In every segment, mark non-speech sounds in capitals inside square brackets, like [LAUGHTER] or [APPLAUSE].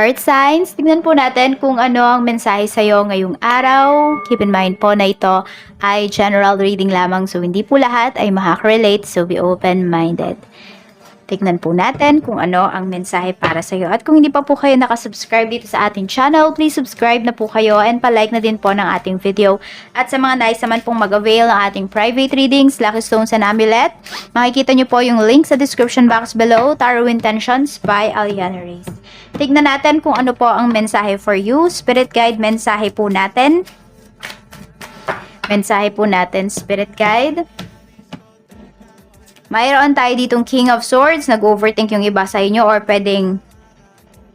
Earth signs, tignan po natin kung ano ang mensahe sa'yo ngayong araw. Keep in mind po na ito ay general reading lamang so hindi po lahat ay makaka-relate so be open-minded. Tignan po natin kung ano ang mensahe para sa iyo. At kung hindi pa po kayo nakasubscribe dito sa ating channel, please subscribe na po kayo and palike na din po ng ating video. At sa mga nais naman pong mag-avail ng ating private readings, Lucky Stones and Amulet, makikita nyo po yung link sa description box below, Tarot Intentions by Aliana Reyes. Tignan natin kung ano po ang mensahe for you. Spirit guide mensahe po natin. Mensahe po natin, Spirit Guide. Mayroon tayo ditong King of Swords, nag-overthink yung iba sa inyo or pwedeng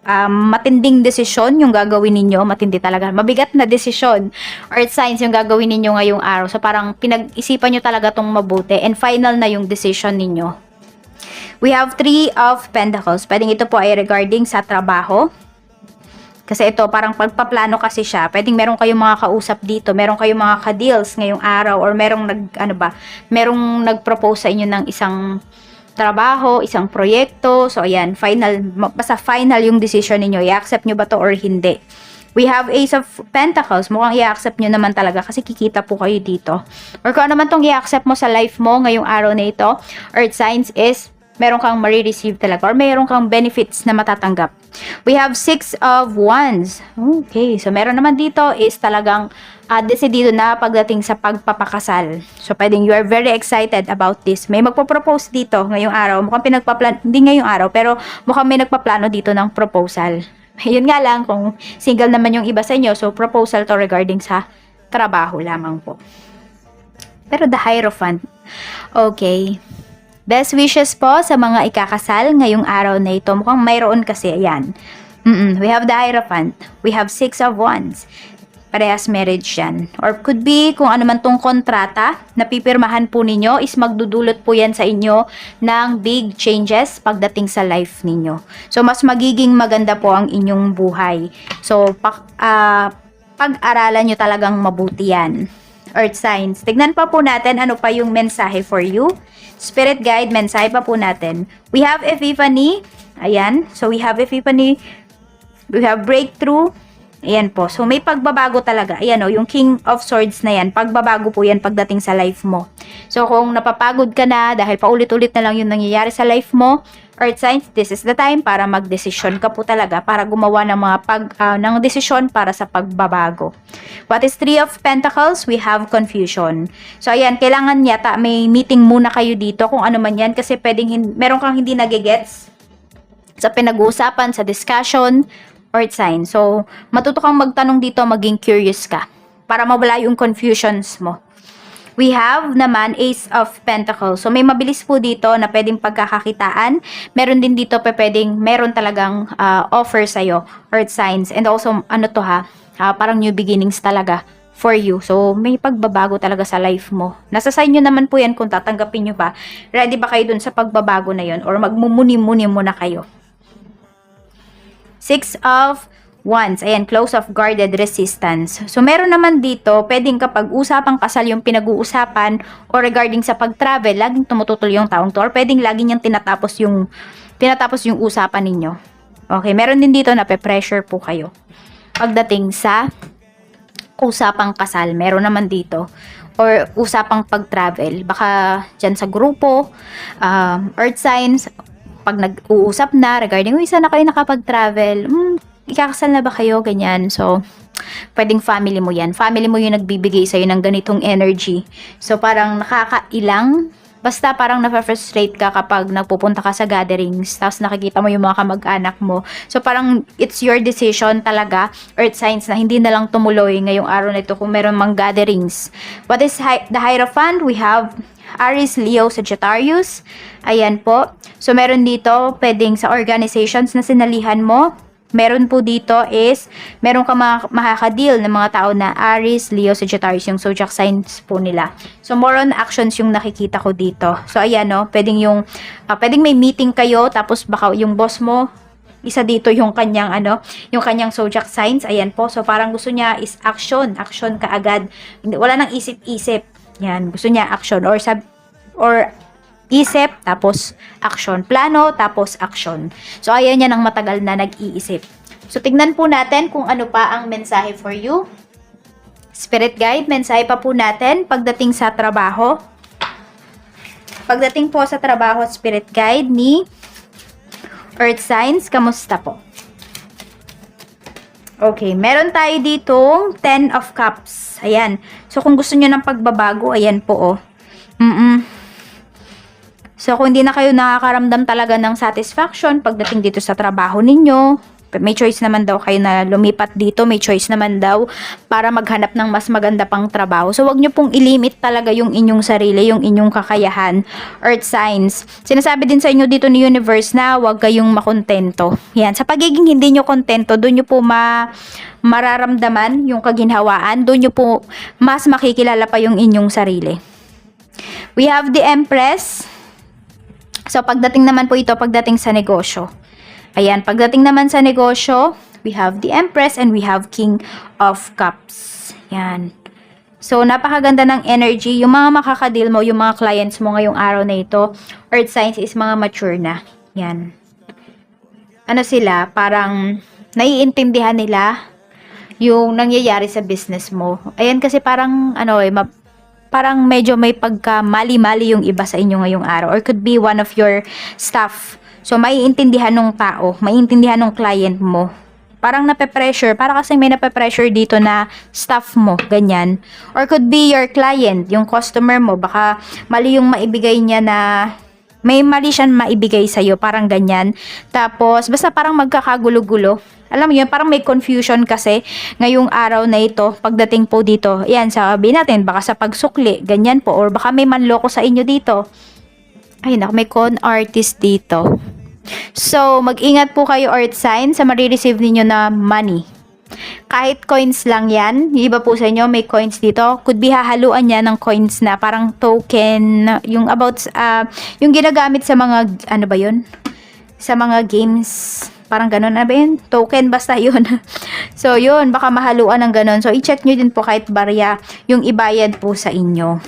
um, matinding desisyon yung gagawin ninyo, matindi talaga, mabigat na desisyon or signs yung gagawin ninyo ngayong araw. So parang pinag-isipan nyo talaga tong mabuti and final na yung decision ninyo. We have three of pentacles. Pwedeng ito po ay regarding sa trabaho. Kasi ito, parang pagpaplano kasi siya. Pwedeng meron kayong mga kausap dito, meron kayong mga ka-deals ngayong araw, or merong nag, ano ba, merong nag-propose sa inyo ng isang trabaho, isang proyekto. So, ayan, final, basta final yung decision ninyo. I-accept nyo ba to or hindi? We have Ace of Pentacles. Mukhang i-accept nyo naman talaga kasi kikita po kayo dito. Or kung ano naman tong i-accept mo sa life mo ngayong araw na ito, Earth signs is meron kang marireceive talaga or meron kang benefits na matatanggap. We have six of wands. Okay, so meron naman dito is talagang uh, decidido na pagdating sa pagpapakasal. So pwedeng you are very excited about this. May magpo-propose dito ngayong araw. Mukhang pinagpaplano, hindi ngayong araw, pero mukhang may nagpaplano dito ng proposal. [LAUGHS] Yun nga lang, kung single naman yung iba sa inyo, so proposal to regarding sa trabaho lamang po. Pero the Hierophant, okay. Best wishes po sa mga ikakasal ngayong araw na ito. Mukhang mayroon kasi, ayan. Mm-mm. We have the Hierophant. We have Six of Wands. Parehas marriage yan. Or could be kung ano man tong kontrata na pipirmahan po ninyo is magdudulot po yan sa inyo ng big changes pagdating sa life ninyo. So, mas magiging maganda po ang inyong buhay. So, pak, ah, pag-aralan nyo talagang mabuti yan. Earth signs. Tignan pa po natin ano pa yung mensahe for you. Spirit guide, mensahe pa po natin. We have Epiphany. Ayan. So, we have Epiphany. We have breakthrough. Ayan po. So, may pagbabago talaga. Ayan o, yung King of Swords na yan, pagbabago po yan pagdating sa life mo. So, kung napapagod ka na dahil paulit-ulit na lang yung nangyayari sa life mo, Earth signs, this is the time para magdesisyon ka po talaga para gumawa ng mga pag uh, ng desisyon para sa pagbabago. What is Three of Pentacles? We have confusion. So ayan, kailangan yata may meeting muna kayo dito kung ano man yan kasi pwedeng meron kang hindi nagigets sa pinag-uusapan, sa discussion, Earth sign. So, matuto kang magtanong dito, maging curious ka para mawala yung confusions mo. We have naman Ace of Pentacles. So, may mabilis po dito na pwedeng pagkakakitaan. Meron din dito pa pwedeng, meron talagang uh, offer sa'yo, earth signs. And also, ano to ha, uh, parang new beginnings talaga for you. So, may pagbabago talaga sa life mo. Nasa sa inyo naman po yan kung tatanggapin nyo ba. Ready ba kayo dun sa pagbabago na yon Or magmumuni-muni muna kayo. Six of Wands, ayan, close of guarded resistance. So, meron naman dito, pwedeng kapag usapang kasal yung pinag-uusapan or regarding sa pag-travel, laging tumututol yung taong to or pwedeng lagi niyang tinatapos yung, tinatapos yung usapan ninyo. Okay, meron din dito na pe-pressure po kayo. Pagdating sa usapang kasal, meron naman dito or usapang pag-travel. Baka dyan sa grupo, um, earth signs, pag nag-uusap na regarding, uy, sana kayo nakapag-travel, hmm, ikakasal na ba kayo, ganyan. So, pwedeng family mo yan. Family mo yung nagbibigay sa'yo ng ganitong energy. So, parang nakakailang. Basta parang na-frustrate ka kapag nagpupunta ka sa gatherings, tapos nakikita mo yung mga kamag-anak mo. So, parang it's your decision talaga, earth signs, na hindi na lang tumuloy ngayong araw na ito kung meron mang gatherings. What is hi- the Hierophant? We have Aries, Leo, Sagittarius. Ayan po. So, meron dito, pwedeng sa organizations na sinalihan mo, meron po dito is, meron ka mga makakadeal ng mga tao na Aries, Leo, Sagittarius, yung zodiac signs po nila. So, more on actions yung nakikita ko dito. So, ayan, no, pwedeng yung, uh, pwedeng may meeting kayo, tapos baka yung boss mo, isa dito yung kanyang ano, yung kanyang zodiac signs. Ayan po. So parang gusto niya is action, action kaagad. Wala nang isip-isip. Yan, gusto niya action or sab or isip, tapos action. Plano, tapos action. So, ayan yan ang matagal na nag-iisip. So, tignan po natin kung ano pa ang mensahe for you. Spirit guide, mensahe pa po natin pagdating sa trabaho. Pagdating po sa trabaho, spirit guide ni Earth Signs, kamusta po? Okay, meron tayo ditong 10 of Cups. Ayan. So, kung gusto nyo ng pagbabago, ayan po, oh. Mm-mm. So, kung hindi na kayo nakakaramdam talaga ng satisfaction pagdating dito sa trabaho ninyo, may choice naman daw kayo na lumipat dito, may choice naman daw para maghanap ng mas maganda pang trabaho. So, wag nyo pong ilimit talaga yung inyong sarili, yung inyong kakayahan, earth signs. Sinasabi din sa inyo dito ni universe na wag kayong makontento. Yan, sa pagiging hindi nyo kontento, doon nyo po ma mararamdaman yung kaginhawaan, doon nyo po mas makikilala pa yung inyong sarili. We have the Empress. So, pagdating naman po ito, pagdating sa negosyo. Ayan, pagdating naman sa negosyo, we have the Empress and we have King of Cups. Yan. So, napakaganda ng energy. Yung mga makakadil mo, yung mga clients mo ngayong araw na ito, Earth Signs is mga mature na. Yan. Ano sila, parang naiintindihan nila yung nangyayari sa business mo. Ayan kasi parang, ano eh, ma- parang medyo may pagka mali-mali yung iba sa inyo ngayong araw. Or could be one of your staff So, maiintindihan ng tao, maiintindihan ng client mo. Parang nape-pressure, para kasi may nape-pressure dito na staff mo, ganyan. Or could be your client, yung customer mo, baka mali yung maibigay niya na may mali siyang maibigay sa'yo, parang ganyan. Tapos, basta parang magkakagulo-gulo. Alam mo yun, parang may confusion kasi ngayong araw na ito, pagdating po dito, yan, sabi natin, baka sa pagsukli, ganyan po, or baka may manloko sa inyo dito. Ay, naku, may con artist dito. So, mag-ingat po kayo earth sign sa marireceive ninyo na money. Kahit coins lang yan, yung iba po sa inyo may coins dito, could be hahaluan niya ng coins na parang token, yung about, uh, yung ginagamit sa mga, ano ba yun? Sa mga games, parang ganun na ba yun? Token, [LAUGHS] basta yun. so, yun, baka mahaluan ng ganun. So, i-check nyo din po kahit barya yung ibayad po sa inyo.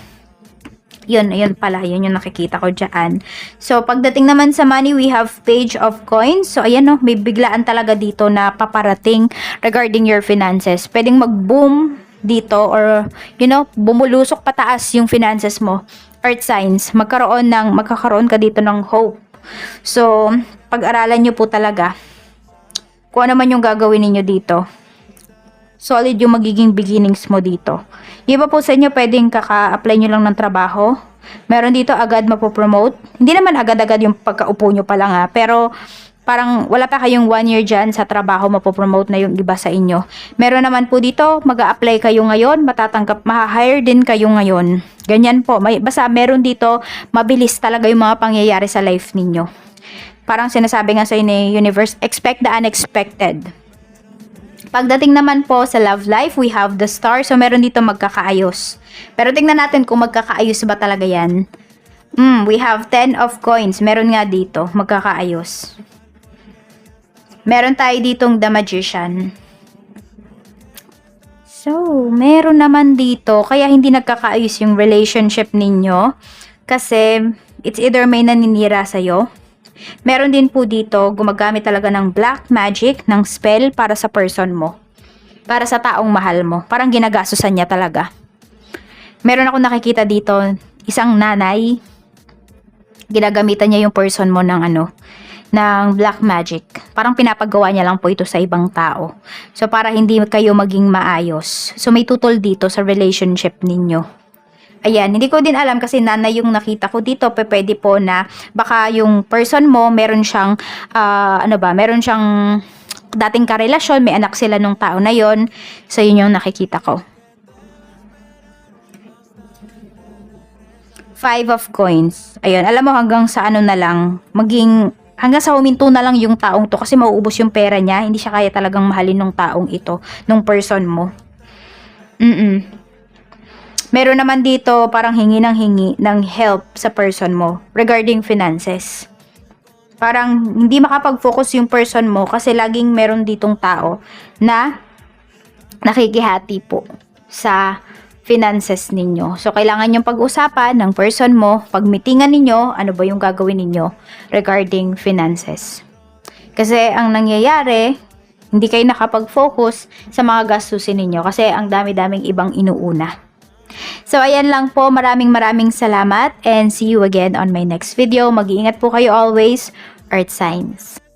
Yun, yun pala, yun yung nakikita ko dyan. So, pagdating naman sa money, we have page of coins. So, ayan no, may biglaan talaga dito na paparating regarding your finances. Pwedeng mag-boom dito or, you know, bumulusok pataas yung finances mo. Earth signs, magkaroon ng, magkakaroon ka dito ng hope. So, pag-aralan nyo po talaga kung ano man yung gagawin ninyo dito solid yung magiging beginnings mo dito. Yung iba po sa inyo, pwedeng kaka-apply nyo lang ng trabaho. Meron dito agad mapopromote. Hindi naman agad-agad yung pagkaupo nyo pa lang ha. Pero parang wala pa kayong one year dyan sa trabaho, mapopromote na yung iba sa inyo. Meron naman po dito, mag apply kayo ngayon, matatanggap, ma-hire din kayo ngayon. Ganyan po. May, basta meron dito, mabilis talaga yung mga pangyayari sa life ninyo. Parang sinasabi nga sa inyo, universe, expect the unexpected. Pagdating naman po sa love life, we have the star. So, meron dito magkakaayos. Pero tingnan natin kung magkakaayos ba talaga yan. Mm, we have 10 of coins. Meron nga dito, magkakaayos. Meron tayo ditong the magician. So, meron naman dito, kaya hindi nagkakaayos yung relationship ninyo. Kasi, it's either may naninira sa'yo, Meron din po dito, gumagamit talaga ng black magic, ng spell para sa person mo. Para sa taong mahal mo. Parang ginagastosan niya talaga. Meron ako nakikita dito, isang nanay, ginagamitan niya yung person mo ng ano, ng black magic. Parang pinapagawa niya lang po ito sa ibang tao. So, para hindi kayo maging maayos. So, may tutol dito sa relationship ninyo. Ayan, hindi ko din alam kasi nanay yung nakita ko dito, pe pwede po na baka yung person mo meron siyang uh, ano ba, meron siyang dating karelasyon, may anak sila nung tao na yon. So yun yung nakikita ko. Five of coins. Ayun, alam mo hanggang sa ano na lang, maging hanggang sa huminto na lang yung taong to kasi mauubos yung pera niya, hindi siya kaya talagang mahalin ng taong ito, nung person mo. Mm-mm. Meron naman dito parang hingi ng hingi ng help sa person mo regarding finances. Parang hindi makapag-focus yung person mo kasi laging meron ditong tao na nakikihati po sa finances ninyo. So, kailangan yung pag-usapan ng person mo, pagmitingan ninyo, ano ba yung gagawin ninyo regarding finances. Kasi ang nangyayari, Hindi kayo nakapag-focus sa mga gastusin ninyo kasi ang dami-daming ibang inuuna. So, ayan lang po. Maraming maraming salamat and see you again on my next video. Mag-iingat po kayo always, Earth Signs.